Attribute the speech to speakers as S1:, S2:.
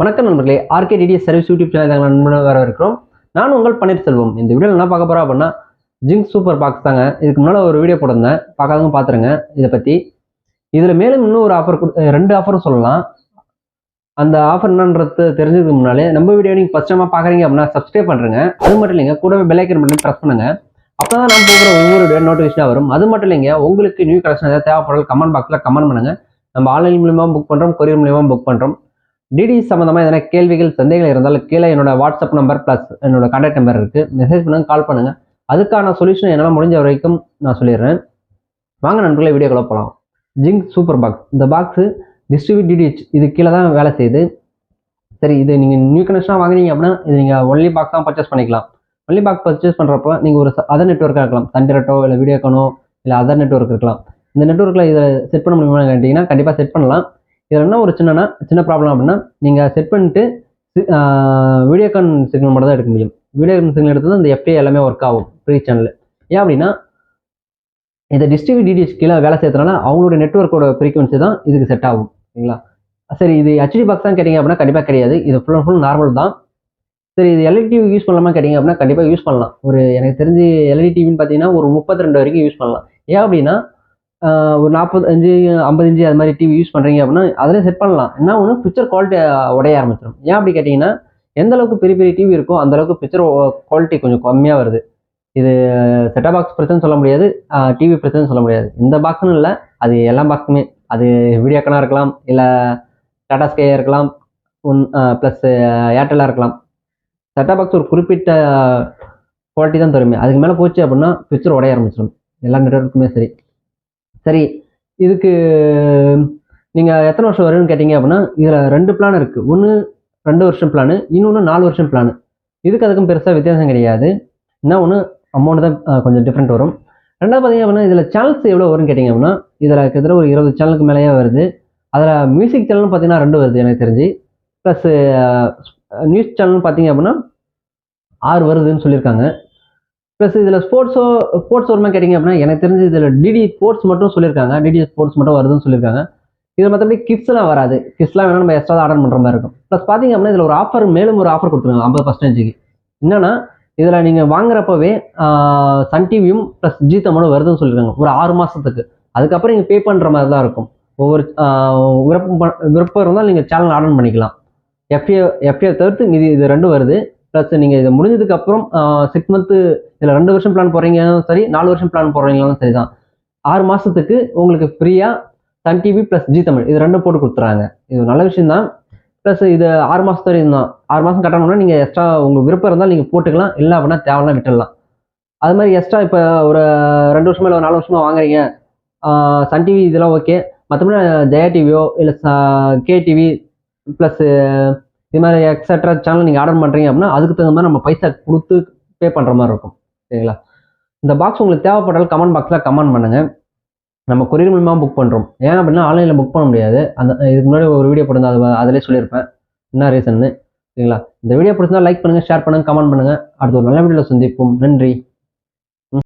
S1: வணக்கம் நண்பர்களே RK DTS service YouTube channel நண்பனாக வர இருக்கிறோம். நான் உங்கள் பன்னீர்செல்வம் இந்த வீடியோவில் என்ன பார்க்க போகிறோம் அப்படின்னா ஜிங்க் சூப்பர் பாக்ஸ் தாங்க. இதுக்கு முன்னால் ஒரு வீடியோ போட்டிருந்தேன். பார்க்காதவங்க பார்த்துருங்க. இதை பற்றி இதில் மேலும் இன்னும் ஒரு ஆஃபர் ரெண்டு ஆஃபரும் சொல்லலாம். அந்த ஆஃபர் என்னன்றது தெரிஞ்சதுக்கு முன்னாலே நம்ம வீடியோ நீங்கள் ஃபஸ்ட் டைமாக பார்க்குறீங்க அப்படின்னா சப்ஸ்கிரைப் பண்ணுறேங்க அது மட்டும் இல்லைங்க கூடவே பெல்லைக்கன் பண்ணி ப்ரெஸ் பண்ணுங்க. அப்போ தான் நான் போகிற ஒவ்வொரு வீடியோ நோட்டிஃபிகேஷனாக வரும். அது மட்டும் இல்லைங்க உங்களுக்கு நியூ கலெக்ஷன் ஏதாவது தேவைப்படல கமெண்ட் பாக்ஸில் கமெண்ட் பண்ணுங்க. நம்ம ஆன்லைன் மூலியமாக புக் பண்ணுறோம் கொரியர் மூலியமாக புக் பண்ணுறோம் டிடி சம்மந்தமாக எதனா கேள்விகள் சந்தேகங்கள் இருந்தாலும் கீழே என்னோட வாட்ஸ்அப் நம்பர் ப்ளஸ் என்னோட கான்டாக்ட் நம்பர் இருக்குது மெசேஜ் பண்ணுங்க கால் பண்ணுங்கள் அதுக்கான சொல்யூஷன் என்னால் முடிஞ்ச வரைக்கும் நான் சொல்லிடுறேன். வாங்க நண்பர்களே வீடியோக்குள்ள போகலாம் ஜிங்க் சூப்பர் பாக்ஸ் இந்த பாக்ஸு டிஸ்ட்ரிபியூட் டிடிஹெச் இது கீழே தான் வேலை செய்யுது. சரி இது நீங்கள் நியூ கனெக்ஷனாக வாங்குனீங்க அப்படின்னா இது நீங்கள் ஒன்லி பாக்ஸ் தான் பர்ச்சேஸ் பண்ணிக்கலாம். ஒன்லி பாக்ஸ் பர்ச்சேஸ் பண்ணுறப்ப நீங்கள் ஒரு அதர் நெட்ஒர்க்காக இருக்கலாம். தண்டிரட்டோ இல்லை வீடியோக்கானோ இல்லை அதர் நெட்ஒர்க் இருக்கலாம். இந்த நெட்ஒர்க்கில் இதை செட் பண்ண முடியுமா கேட்டிங்கன்னா கண்டிப்பாக செட் பண்ணலாம். இதில் என்ன ஒரு சின்னனா சின்ன ப்ராப்ளம் அப்படின்னா நீங்கள் செட் பண்ணிட்டு வீடியோகான் சிக்னல் மட்டும் தான் எடுக்க முடியும். வீடியோகான் சிக்னல் எடுத்தது இந்த எஃப்டி எல்லாமே ஒர்க் ஆகும் ஃப்ரீ சேனல் ஏன் அப்படின்னா இந்த டிஸ்ட்ரிக்ட் டிடிஎச் கீழே வேலை செய்யறதுனால அவங்களுடைய நெட்ஒர்க்கோட ஃப்ரீக்வன்சி தான் இதுக்கு செட் ஆகும் சரிங்களா? சரி இது ஹெச்டி பாக்ஸ் தான் கேட்டிங்க அப்படின்னா கண்டிப்பாக கிடையாது. இது ஃபுல் அண்ட் ஃபுல் நார்மல் தான். சரி இது எல்இடி டிவி யூஸ் பண்ணலாமா கேட்டிங்க அப்படின்னா கண்டிப்பாக யூஸ் பண்ணலாம். ஒரு எனக்கு தெரிஞ்சு எல்இடி டிவின்னு பார்த்தீங்கன்னா ஒரு முப்பத்தி ரெண்டு வரைக்கும் யூஸ் பண்ணலாம். ஏன் அப்படின்னா ஒரு ஒரு நாற்பத்தஞ்சு ஐம்பது இன்ச்சு அது மாதிரி டிவி யூஸ் பண்ணுறீங்க அப்படின்னா அதிலே செட் பண்ணலாம். என்ன ஒன்று பிக்சர் குவாலிட்டி உடைய ஆரம்பிச்சிடும் ஏன் அப்படி கேட்டிங்கன்னா எந்த அளவுக்கு பெரிய பெரிய டிவி இருக்கோ அந்த அளவுக்கு பிக்சர் குவாலிட்டி கொஞ்சம் கம்மியாக வருது. இது செட்டா பாக்ஸ் பிரச்சனை சொல்ல முடியாது. டிவி பிரச்சனை சொல்ல முடியாது. இந்த பாக்ஸ்னு இல்லை அது எல்லா பாக்ஸுமே அது வீடியோக்கனாக இருக்கலாம் இல்லை டாடா ஸ்கேயாக இருக்கலாம் ஒன் ப்ளஸ் ஏர்டெல்லாக இருக்கலாம். செட்டா பாக்ஸ் ஒரு குறிப்பிட்ட குவாலிட்டி தான் தருமே. அதுக்கு மேலே போச்சு அப்படின்னா பிக்சர் உடைய ஆரம்பிச்சிடும் எல்லா நெட்ஒர்க்குமே சரி. சரி இதுக்கு நீங்கள் எத்தனை வருஷம் வரும்னு கேட்டிங்க அப்படின்னா இதில் ரெண்டு பிளான் இருக்குது ஒன்று ரெண்டு வருஷம் பிளான் இன்னொன்று நாலு வருஷம் பிளான் இதுக்கு அதுக்கும் பெருசாக வித்தியாசம் கிடையாது. என்ன ஒன்று அமௌண்ட் தான் கொஞ்சம் டிஃப்ரெண்ட் வரும். ரெண்டாவது பார்த்தீங்க அப்படின்னா இதில் சேனல்ஸ் எவ்வளோ வரும்னு கேட்டிங்க அப்படின்னா இதில் கிட்டத்தட்ட ஒரு இருபது சேனலுக்கு மேலேயே வருது. அதில் மியூசிக் சேனல்னு பார்த்தீங்கன்னா ரெண்டு வருது எனக்கு தெரிஞ்சு. ப்ளஸ் நியூஸ் சேனல்னு பார்த்தீங்க அப்படின்னா ஆறு வருதுன்னு சொல்லியிருக்காங்க. ப்ளஸ் இதில் ஸ்போர்ட்ஸோ ஸ்போர்ட்ஸ் வருமா கேட்டிங்க அப்படின்னா எனக்கு தெரிஞ்சு இதில் டிடி ஸ்போர்ட்ஸ் மட்டும் சொல்லியிருக்காங்க. டிடி ஸ்போர்ட்ஸ் மட்டும் வருதுன்னு சொல்லியிருக்காங்க. இதில் மற்றபடி கிட்ஸ்லாம் வராது. கிஃப்ட்ஸ்லாம் வேணால் நம்ம எக்ஸ்ட்ரா ஆர்டர் பண்ணுற மாதிரி இருக்கும். ப்ளஸ் பார்த்தீங்க அப்படின்னா இதில் ஒரு ஆஃபர் மேலும் ஒரு ஆஃபர் கொடுத்துருங்க ஐம்பது பர்சன்டேஜுக்கு என்னென்னா இதில் நீங்கள் வாங்குறப்பவே சன் டிவியும் ப்ளஸ் ஜி தமிழும் வருதுன்னு சொல்லியிருக்காங்க. ஒரு ஆறு மாதத்துக்கு அதுக்கப்புறம் நீங்கள் பே பண்ணுற மாதிரி தான் இருக்கும். ஒவ்வொரு விருப்பம் விருப்பம் இருந்தால் நீங்கள் சேனல் ஆர்டர் பண்ணிக்கலாம். எஃப்ஏ எஃப்ஏ தவிர்த்து இது இது ரெண்டும் வருது. ப்ளஸ் நீங்கள் இதை முடிஞ்சதுக்கு அப்புறம் சிக்ஸ் மந்த்து இதில் ரெண்டு வருஷம் பிளான் போகிறீங்களும் சரி நாலு வருஷம் பிளான் போடுறீங்களும் சரி தான் ஆறு மாதத்துக்கு உங்களுக்கு ஃப்ரீயாக Sun TV plus Zee Tamil இது ரெண்டும் போட்டு கொடுத்துறாங்க. இது ஒரு நல்ல விஷயம் தான் ப்ளஸ் இது ஆறு மாதத்து வரையும் தான் ஆறு மாதம் கட்டணும்னா நீங்கள் எக்ஸ்ட்ரா உங்களுக்கு விருப்பம் இருந்தால் நீங்கள் போட்டுக்கலாம். இல்லை அப்படின்னா தேவைலாம் விட்டுடலாம். அது மாதிரி எக்ஸ்ட்ரா இப்போ ஒரு ரெண்டு வருஷமா இல்லை ஒரு நாலு வருஷமா வாங்குறீங்க. சன் டிவி இதெல்லாம் ஓகே மற்றபடி ஜெயா டிவியோ இல்லை கே டிவி ப்ளஸ்ஸு இது மாதிரி எக்ஸட்ரா சேனல் நீங்கள் ஆர்டர் பண்ணுறீங்க அப்படின்னா அதுக்கு தகுந்த மாதிரி நம்ம பைசா கொடுத்து பே பண்ணுற மாதிரி இருக்கும். சரிங்களா? இந்த பாக்ஸ் உங்களுக்கு தேவைப்பட்டாலும் கமெண்ட் பாக்ஸில் கமெண்ட் பண்ணுங்கள் நம்ம கொரியர் மூலமாக புக் பண்ணுறோம் ஏன் அப்படின்னா ஆன்லைனில் புக் பண்ண முடியாது. அந்த இதுக்கு முன்னாடி ஒரு வீடியோ போட்டிருந்தா அது அதிலே சொல்லியிருப்பேன். என்ன ரீசன்னு சரிங்களா? இந்த வீடியோ பிடிச்சிருந்தா லைக் பண்ணுங்கள் ஷேர் பண்ணுங்கள் கமெண்ட் பண்ணுங்கள் அடுத்த ஒரு நல்ல வீடியோவில் சந்திப்போம். நன்றி.